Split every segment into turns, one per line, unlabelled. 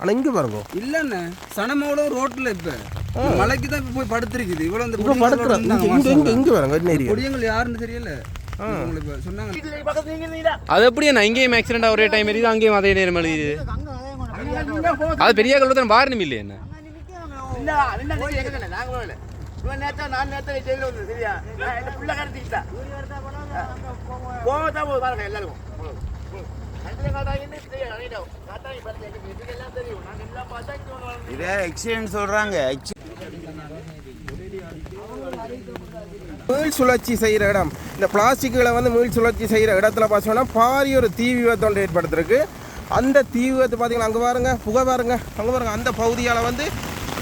ஆனால் இங்கே பாருங்க.
இல்லண்ணே சனமோட ரோட்ல இப்ப. மலைக்கு தான் போய் படுத்திருக்குது. இவ்வளவு இந்த பொடியங்கள் யாருன்னு தெரியல. உங்களுக்கு இப்ப சொன்னாங்க.
அது எப்படி நான் இங்கேயும் ஆக்சிடென்ட் ஒரே டைம் எரியுது அங்கேயும் அதே நேரம் எழுதிது அது பெரிய கல்லூரி தான் வாரணம் இல்லையே என்ன?
இதே எக்ஸிடென்ட் சொல்றாங்க.
மீள் சுழற்சி செய்கிற இடம். இந்த பிளாஸ்டிக்குகளை வந்து மீள் சுழற்சி செய்கிற இடத்துல பார்த்தோம்னா பாரிய ஒரு தீ விபத்து ஒன்று ஏற்படுத்திருக்கு. அந்த தீ விபத்து பார்த்தீங்கன்னா அங்கே பாருங்க புகை பாருங்க. அங்கே பாருங்க அந்த பகுதியால் வந்து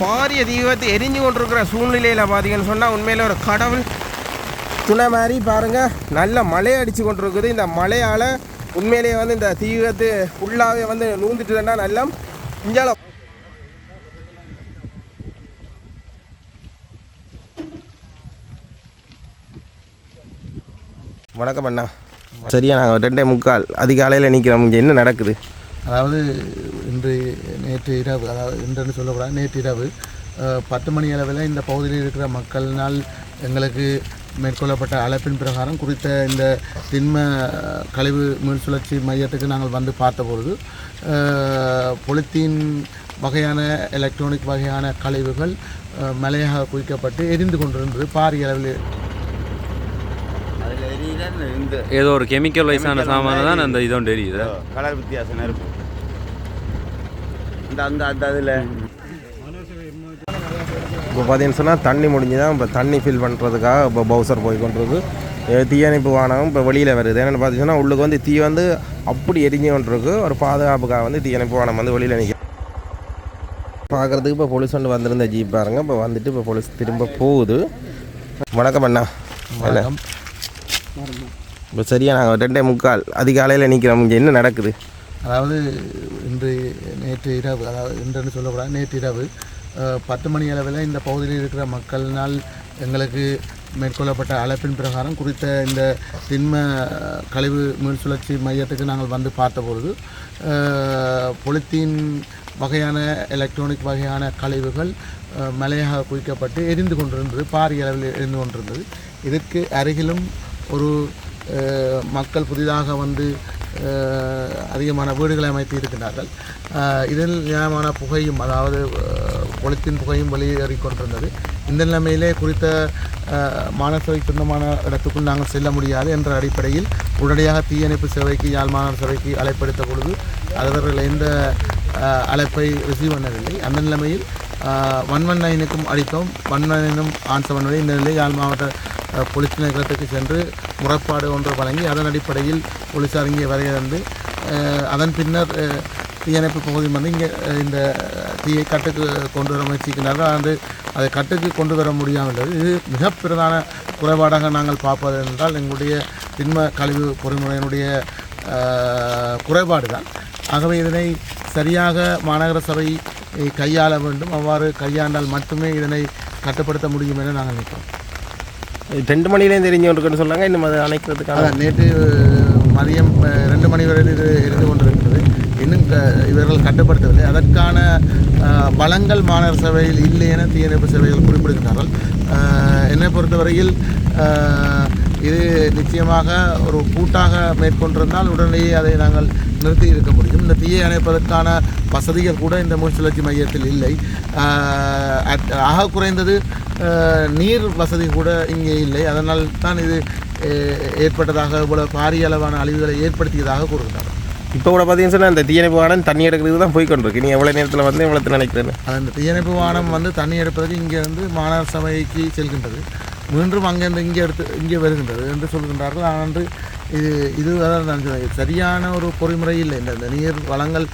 பாரிய தீ விபத்து எரிஞ்சு கொண்டிருக்கிற சூழ்நிலையில் பார்த்தீங்கன்னு சொன்னால் உண்மையில் ஒரு கடவுள். துணை மாதிரி பாருங்க நல்ல மழை அடித்து கொண்டிருக்குது. இந்த மழையால் உண்மையிலேயே வந்து இந்த தீவிரத்து ஃபுல்லாகவே வந்து நூந்துட்டுதுன்னா நல்லா இஞ்சால வணக்கம் அண்ணா. சரியா நாங்கள் ரெண்டே முக்கால் அதிகாலையில் நிற்கிறோம் இங்கே என்ன நடக்குது?
அதாவது இன்று நேற்று இரவு அதாவது இன்றுன்னு சொல்லக்கூடாது நேற்று இரவு பத்து மணி அளவில் இந்த பகுதியில் இருக்கிற மக்களினால் எங்களுக்கு மேற்கொள்ளப்பட்ட அழைப்பின் பிரகாரம் குறித்த இந்த திண்ம கழிவு மீள் சுழற்சி மையத்துக்கு நாங்கள் வந்து பார்த்தபொழுது பொலித்தீன் வகையான எலக்ட்ரானிக் வகையான கழிவுகள் மலையாக குவிக்கப்பட்டு எரிந்து கொண்டிருந்தது பாரிய அளவில்.
அதுல எரியுற இந்த
ஏதோ ஒரு கெமிக்கல் வைஸான சாமான தான் அந்த இதோண்டு தெரியுது
கலர் வித்தியாசம் நெருப்பு இந்த அந்த அந்த அதில்.
இப்போ பார்த்தீங்கன்னு சொன்னால் தண்ணி முடிஞ்சு தான் இப்போ தண்ணி ஃபில் பண்ணுறதுக்காக இப்போ பவுசர் போய் கொண்டிருக்கு. அஹ் தீயணைப்பு வாகனம் இப்போ வெளியில் வருது. என்னென்னு பார்த்தீங்கன்னா உள்ளுக்கு வந்து தீ வந்து அப்படி எரிஞ்சு கொண்டிருக்கு. ஒரு பாதுகாப்புக்காக வந்து தீயணைப்பு வாகனம் வந்து வெளியில் நிற்க பார்க்குறதுக்கு இப்போ போலீஸ் ஒன்று வந்திருந்த ஜீப் பாருங்க. இப்போ வந்துட்டு இப்போ போலீஸ் திரும்ப போகுது. வணக்கம் அண்ணா.
வணக்கம்.
இப்போ சரியா நாங்கள் ரெண்டே முக்கால் அதிகாலையில் நிற்கிறோம் இங்கே என்ன நடக்குது?
அதாவது இன்று நேற்று இரவு அதாவது இன்றுன்னு சொல்லக்கூடாது நேற்று இரவு பத்து மணி அளவில் இந்த பகுதியில் இருக்கிற மக்களினால் எங்களுக்கு மேற்கொள்ளப்பட்ட அழைப்பின் பிரகாரம் குறித்த இந்த திண்ம கழிவு மீள் சுழற்சி மையத்துக்கு நாங்கள் வந்து பார்த்தபொழுது பொலித்தீன் வகையான எலக்ட்ரானிக் வகையான கழிவுகள் மலையாக குவிக்கப்பட்டு எரிந்து கொண்டிருந்தது பாரிய அளவில் எரிந்து கொண்டிருந்தது. இதற்கு அருகிலும் ஒரு மக்கள் புதிதாக வந்து அதிகமான வீடுகளை அமைத்து இருக்கின்றார்கள். இதில் நியாயமான புகையும் அதாவது ஒளித்தின் புகையும் வெளியேறி கொண்டிருந்தது. இந்த நிலைமையிலே குறித்த அஹ், சொந்தமான இடத்துக்குள் நாங்கள் செல்ல முடியாது என்ற அடிப்படையில் உடனடியாக தீயணைப்பு சேவைக்கு யாழ் மாநகர சபைக்கு அழைப்படுத்த பொழுது அவர்கள் எந்த அழைப்பை ரிசீவ் பண்ணவில்லை. அந்த நிலைமையில் ஒன் ஒன் நைனுக்கும் அளித்தோம் ஒன் நைனும் ஆன்சர் பண்ணவில்லை இந்த நிலையில் யாழ் மாவட்ட போலீஸ் நிலையத்துக்கு சென்று முறைப்பாடு ஒன்று வழங்கி அதன் அடிப்படையில் போலீஸார் இங்கே வரையிறந்து அதன் பின்னர் தீயணைப்பு பகுதி வந்து இங்கே இந்த தீயை கட்டுக்கு கொண்டு வர முயற்சிக்கின்றார்கள் அது அதை கட்டுக்கு கொண்டு வர முடியாமல் இது மிக பிரதான குறைபாடாக நாங்கள் பார்ப்பது என்றால் எங்களுடைய திண்ம கழிவு பொறிமுறையினுடைய குறைபாடு தான் ஆகவே இதனை சரியாக மாநகர சபை கையாள வேண்டும். அவ்வாறு கையாண்டால் மட்டுமே இதனை கட்டுப்படுத்த முடியும் என நாங்கள் நினைக்கிறோம்.
ரெண்டு மணிலேருந்து கொண்டிருக்குன்னு சொன்னாங்க. இன்னும் அதை அணைக்கிறதுக்கான
அதான் நேற்று மதியம் ரெண்டு மணி வரை இது இருந்து கொண்டிருக்கிறது. இன்னும் க- இவர்கள் கட்டுப்படுத்தவில்லை. அதற்கான பலங்கள் மாநகர சபையில் இல்லை என தீயணைப்பு சேவைகள் குறிப்பிடுகிறார்கள். என்னை பொறுத்தவரையில் இது நிச்சயமாக ஒரு கூட்டாக மேற்கொண்டிருந்தால் உடனேயே அதை நாங்கள் நிறுத்தி இருக்க முடியும். இந்த தீயை அணைப்பதற்கான வசதிகள் கூட இந்த மூச்சுழற்சி மையத்தில் இல்லை. ஆக குறைந்தது நீர் வசதி கூட இங்கே இல்லை. அதனால் தான் இது ஏற்பட்டதாக இவ்வளவு பாரிய அளவான அழிவுகளை ஏற்படுத்தியதாக கூறுகிறார்கள்
இப்போ கூட பார்த்தீங்கன்னு சொன்னால் இந்த தீயணைப்பு வாகனம் தண்ணி எடுக்கிறதுக்கு தான் போய் கொண்டிருக்கு. நீ எவ்வளோ நேரத்தில் வந்து எவ்வளோ நினைக்கிறேன்னு
அந்த தீயணைப்பு வாகனம் வந்து தண்ணி எடுப்பதற்கு இங்கே வந்து மாநகர சபைக்கு செல்கின்றது. மீண்டும் அங்கேருந்து இங்கே எடுத்து இங்கே வருகின்றது என்று சொல்கின்றார்கள். ஆனால் இது இதுதான் நான் சொன்னேன், சரியான ஒரு பொறிமுறை இல்லை. இந்த இந்த நீர் வளங்கள்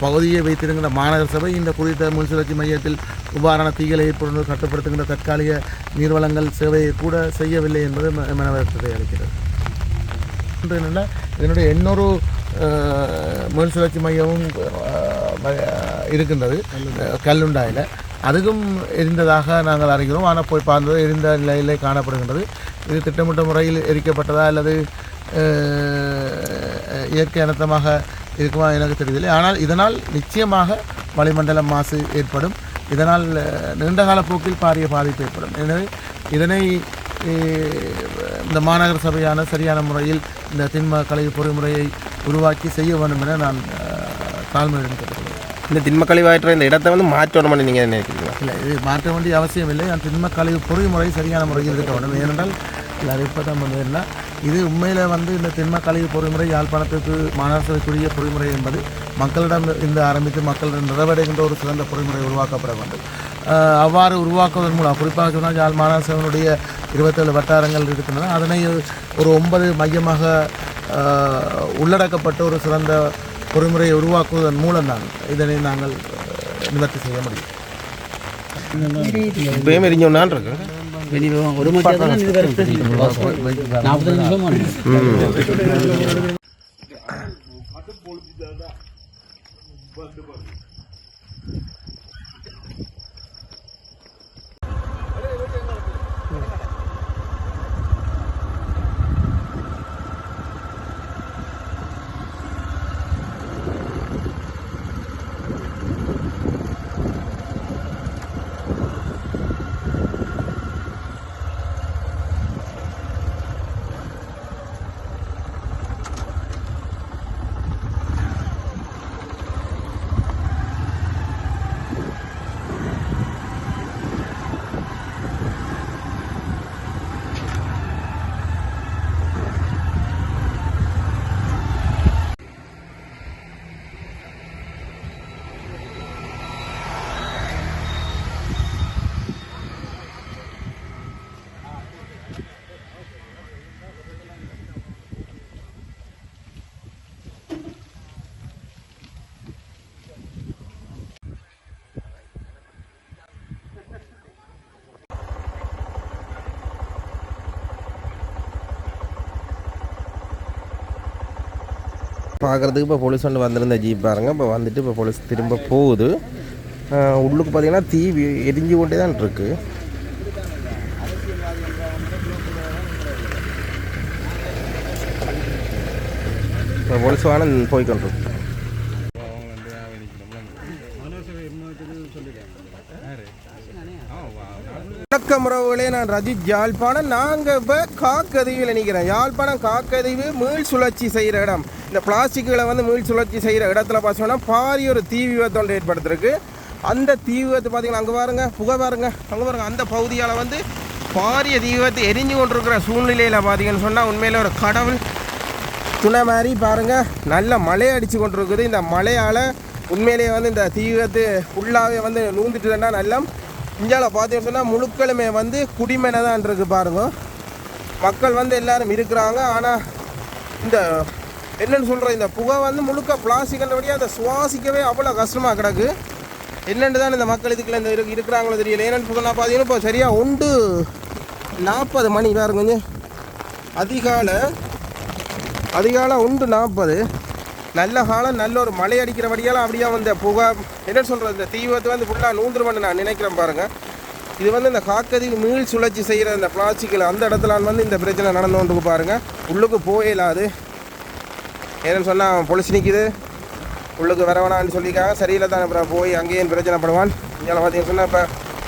பகுதியை வைத்திருக்கிற மாநகர சபை இந்த குறித்த முன்சுழற்சி மையத்தில் உபாரண தீகளை ஏற்படுவது கட்டுப்படுத்துகின்ற தற்காலிக நீர்வளங்கள் சேவையை கூட செய்யவில்லை என்பது ம- மனவருத்தத்தை அளிக்கிறது. என்னென்னா இதனுடைய இன்னொரு மேல் சுழற்சி மையமும் இருக்கின்றது கல்லுண்டாயில். அதுக்கும் எரிந்ததாக நாங்கள் அறிகிறோம். ஆனால் போய் பார்த்தது எரிந்த நிலையிலே காணப்படுகின்றது. இது திட்டமிட்ட முறையில் எரிக்கப்பட்டதா அல்லது இயற்கை அனர்த்தமாக இருக்குமா எனக்கு தெரியவில்லை. ஆனால் இதனால் நிச்சயமாக வளிமண்டல மாசு ஏற்படும். இதனால் நீண்டகால போக்கில் பாரிய பாதிப்பு ஏற்படும். எனவே இதனை இந்த மாநகர சபையான சரியான முறையில் இந்த திண்ம கழிவு பொறிமுறையை உருவாக்கி செய்ய வேண்டும் என நான் தாழ்மையுடன் கேட்டுக்கொள்கிறேன்.
இந்த திண்ம கழிவாற்ற இந்த இடத்தை வந்து மாற்றணும்னு நீங்கள் நினைக்கிறீங்களா?
இல்லை இது மாற்ற வேண்டிய அவசியம் இல்லை. நான் திண்ம கழிவு பொறிமுறை சரியான முறையில் இருக்க வேண்டும். ஏனென்றால் எல்லாரும் இப்போ தான் வந்து என்ன இது உண்மையில் வந்து இந்த திண்ம பொறிமுறை யாழ்ப்பாணத்துக்கு மாநகரசபைக்குரிய பொறிமுறை என்பது மக்களிடம் இருந்து ஆரம்பித்து மக்களிடம் நிறைவடைகின்ற ஒரு சிறந்த பொறிமுறை உருவாக்கப்பட வேண்டும். அவ்வாறு உருவாக்குவதன் மூலம் குறிப்பாக சொன்னால் யாழ் மாநகரசபையினுடைய இருபத்தேழு வட்டாரங்கள் இருக்கின்றன. அதனை ஒரு ஒன்பது மையமாக உள்ளடக்கப்பட்ட ஒரு சிறந்த பொறிமுறையை உருவாக்குவதன் மூலம்தான் இதனை நாங்கள் நிவர்த்தி செய்ய முடியும்.
இப்போயும் எரிஞ்சோன்னான் இருக்கு
ஒரு மணி நாற்பத்தஞ்சு நிமிஷம்
பார்க்குறதுக்கு இப்போ போலீஸ் வந்து வந்திருந்த ஜீப் பாருங்க. இப்போ வந்துட்டு இப்போ போலீஸ் திரும்ப போகுது. உள்ளுக்கு பார்த்தீங்கன்னா தீ வி- எரிஞ்சு கொண்டே தான் இருக்கு. இப்போ போலீஸ் வான போய்கொண்டிருக்கு வணக்கம் உறவுகளே நான் ரஜித் யாழ்ப்பாணம். நாங்கள் இப்போ காக்கதீவில் நிற்கிறேன் யாழ்ப்பாணம் காக்கதீவு மீள் சுழற்சி செய்கிற இடம். இந்த பிளாஸ்டிக்குகளை வந்து மீள் சுழற்சி செய்கிற இடத்துல பார்த்தோம்னா பாரிய ஒரு தீ விபத்து ஒன்று ஏற்படுத்திருக்கு அந்த தீ விபத்து பார்த்தீங்கன்னா அங்கே பாருங்க புகை பாருங்க. அங்கே பாருங்கள் அந்த பகுதியால் வந்து பாரிய தீ விபத்து எரிஞ்சு கொண்டிருக்கிற சூழ்நிலையில் பார்த்தீங்கன்னு சொன்னால் உண்மையில் ஒரு கடவுள். துணை மாதிரி பாருங்க நல்ல மழை அடித்து கொண்டிருக்குது. இந்த மழையால் உண்மையிலேயே வந்து இந்த தீ விபத்து ஃபுல்லாகவே வந்து நூந்துட்டுதுன்னா நல்லா இந்தியாவில் பார்த்தீங்கன்னு சொன்னால் முழுக்களுமே வந்து குடிமனை தான் இருக்குது பாருங்க. மக்கள் வந்து எல்லாரும் இருக்கிறாங்க. ஆனால் இந்த என்னன்னு சொல்கிற இந்த புகை வந்து முழுக்க பிளாஸ்டிக்ன்றபடியாக அதை சுவாசிக்கவே அவ்வளோ கஷ்டமாக கிடக்கு. என்னென்னு தான் இந்த மக்கள் இதுக்குள்ள இந்த இருக்கிறாங்களோ தெரியல. ஏன்னு சொன்னால் பார்த்தீங்கன்னா இப்போ சரியாக ஒன்று நாற்பது மணி பாருங்க கொஞ்சம். அதிகாலை அதிகாலை உண்டு நாற்பது நல்ல காலம் நல்ல ஒரு மழை அடிக்கிறபடியால் அப்படியே வந்து புகை. என்னென்னு சொல்கிறது இந்த தீவிரத்தை வந்து ஃபுல்லாக நூந்துருவன்னு நான் நினைக்கிறேன் பாருங்கள் இது வந்து இந்த காக்கதில் மீள் சுழற்சி செய்கிற அந்த பிளாஸ்டிக்கில் அந்த இடத்துல வந்து இந்த பிரச்சனை நடந்து கொண்டு பாருங்கள் உள்ளுக்கு போயிடலாது ஏன்னு சொன்னால் பொலிச்சு நிற்கிது. உள்ளுக்கு வர வேணாம்னு சரியில்லை தான். அப்புறம் போய் அங்கேயும் பிரச்சனைப்படுவான். இங்கே பார்த்தீங்கன்னு சொன்னால் இப்போ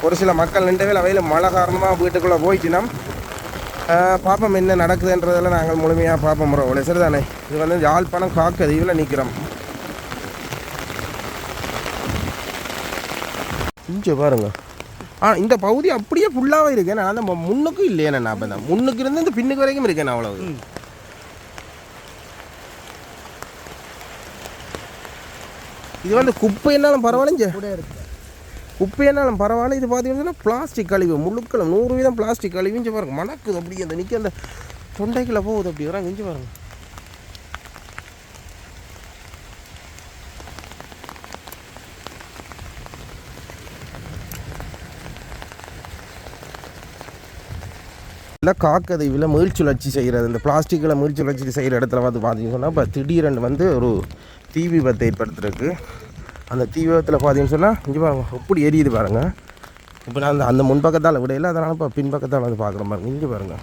ஒரு சில மக்கள் நின்றவே அவையில் மழை காரணமாக வீட்டுக்குள்ளே போயிட்டினோம் பார்ப்போம் என்ன நடக்குதுன்றதெல்லாம் நாங்கள் முழுமையாக பார்ப்போம் முறை அவ்வளோ சரிதானே? இது வந்து யாழ்ப்பாணம் காக்கதீவில் நிற்கிறோம். இங்கே பாருங்க. ஆ இந்த பகுதி அப்படியே ஃபுல்லாகவே இருக்கேன். நான் அந்த முன்னுக்கும் இல்லையே நான் அப்போ தான் முன்னுக்கு இருந்து இந்த பின்னுக்கு வரைக்கும் இருக்கேன் அவ்வளவு. இது வந்து குப்பைன்னாலும் பரவாயில்லைங்க. குப்பைனாலும் பரவாயில்ல. இது பார்த்தீங்கன்னா பிளாஸ்டிக் கழிவு. முழுக்களும் நூறு வீதம் பிளாஸ்டிக் கழிவு இங்கே பாருங்க. மணக்குது அப்படியே அந்த நிற்க அந்த தொண்டைக்குள்ள போகுது அப்படி வராங்க இங்கே பாருங்க. இல்லை காக்கதீவில் மீள் சுழற்சி செய்கிறது இந்த பிளாஸ்டிக்கில் மீள் சுழற்சி செய்கிற இடத்துல வந்து பார்த்தீங்கன்னு சொன்னால் இப்போ திடீரென்று வந்து ஒரு தீ விபத்தை ஏற்படுத்திருக்கு. அந்த தீ விபத்தில் பார்த்தீங்கன்னு சொன்னால் இங்கே பாருங்க எப்படி எரியுது பாருங்க. இப்போ நான் அந்த அந்த முன்பக்கத்தால் விடையில அதனால் இப்போ பின்பக்கத்தால் வந்து பார்க்குறேன் பாருங்க இங்கே பாருங்க.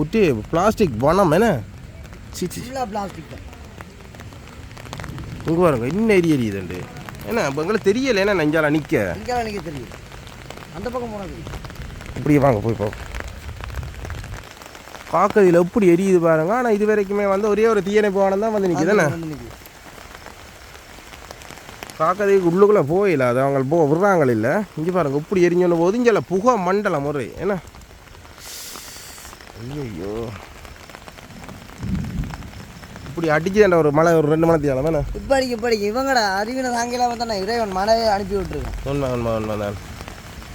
ஊட்டி பிளாஸ்டிக் பணம் என்ன? சி சி
பிளாஸ்டிக்
இங்கே பாருங்க இன்னும் எரி எரியுதுண்டு. ஏன்னா இப்போ எங்களுக்கு தெரியல ஏன்னா நெஞ்சால நிற்க?
இங்கே எனக்கு தெரியும். அந்த பக்கம் போனது.
இப்படி வாங்க போய் போ பார்க்கறதுல எப்படி எரியுது பாருங்க. ஆனால் இது வரைக்குமே வந்து ஒரே ஒரு தீயணைப்பு வானம் தான்? வந்து நிற்கிதுண்ணே காக்கதைக்கு உள்ளுக்குள்ளே போயில அது அவங்க போ விடுறாங்க இல்லை. இங்கே பாருங்க இப்படி எரிஞ்சோன்னு போது இங்கே புகை மண்டலம் முறை என்ன? ஐயோ இப்படி அடிச்சுதாண்ட ஒரு மழை ஒரு ரெண்டு மணி தேவை வேணா
இப்போ அடிக்க இப்போ அடிக்க. இவங்கடா அறிவின சாயங்காலம் வந்தானே இறைவன் மழையை அனுப்பி விட்டுருக்கேன்.
உண்மை உண்மை உண்மை தான்.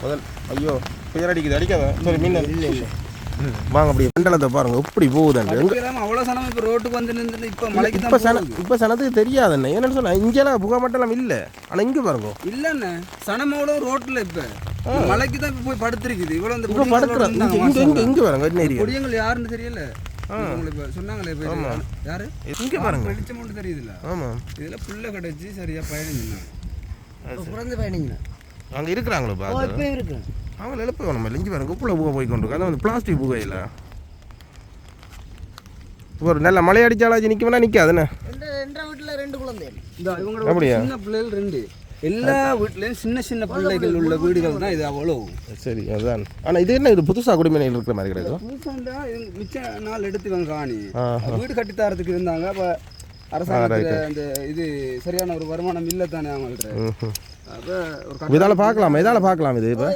முதல் ஐயோ புயல் அடிக்குது. அடிக்காத. சரி மீன் இல்லை இல்லை. வாங்க அப்படி மண்டலத்தை பாருங்க எப்படி போகுதுண்டு எங்க
அவ்வளோ சனம் இப்போ ரோட்டுக்கு வந்து நின்று இப்போ மலைக்கு
இப்போ சன இப்போ சனத்துக்கு தெரியாதுண்ணே என்னன்னு சொன்னா இங்கெல்லாம் புகை மண்டலம் இல்லை. ஆனால் இங்கே பாருங்க.
இல்லைண்ணே சனமோட ரோட்டில் இப்போ. மலைக்கு தான் இப்போ போய் படுத்திருக்குது. இவ்வளோ இந்த
இப்போ படுத்துற. இங்கே இங்கே இங்கே இங்கே பாருங்க என்ன ஏரியா?
பொடியங்கள் யாருன்னு தெரியல. சொன்னாங்களே. யாரு?
இங்கே பாருங்க.
வெளிச்சம் மட்டும் தெரியுதுல்ல.
ஆமாம்
இதில் புல்ல கிடச்சி சரியா பயணிங்க பிறந்து பயணிங்க
அங்கே இருக்கிறாங்களோ
இப்போ இருக்கு
அவங்க எழுப்ப நம்ம இஞ்சி பாருங்க. உப்புல புகை போய் கொண்டு இருக்கு. அதான் வந்து பிளாஸ்டிக் புகையில். ஒரு நல்ல மழை அடிச்சாலாச்சு நிற்கும்னா நிற்காதுண்ணே
வீட்டில் ரெண்டு குழந்தை
அப்படியா?
சின்ன பிள்ளைகள் ரெண்டு. எல்லா வீட்லேயும் சின்ன சின்ன பிள்ளைகள் உள்ள வீடுகள் தான் இது அவ்வளோ
சரி அதுதான் ஆனால் இது என்ன இது புதுசாக குடிமனையில் இருக்கிற மாதிரி
புதுசாண்டா இது மிச்ச நாள் எடுத்து இவங்க காணி. வீடு கட்டித்தரத்துக்கு இருந்தாங்க. அப்போ அரசாங்கத்தில் அந்த இது சரியான ஒரு வருமானம் இல்லை தானே அவங்கள்ட்ட
இதால் பார்க்கலாம்? இதால் பார்க்கலாம் இது இப்போ?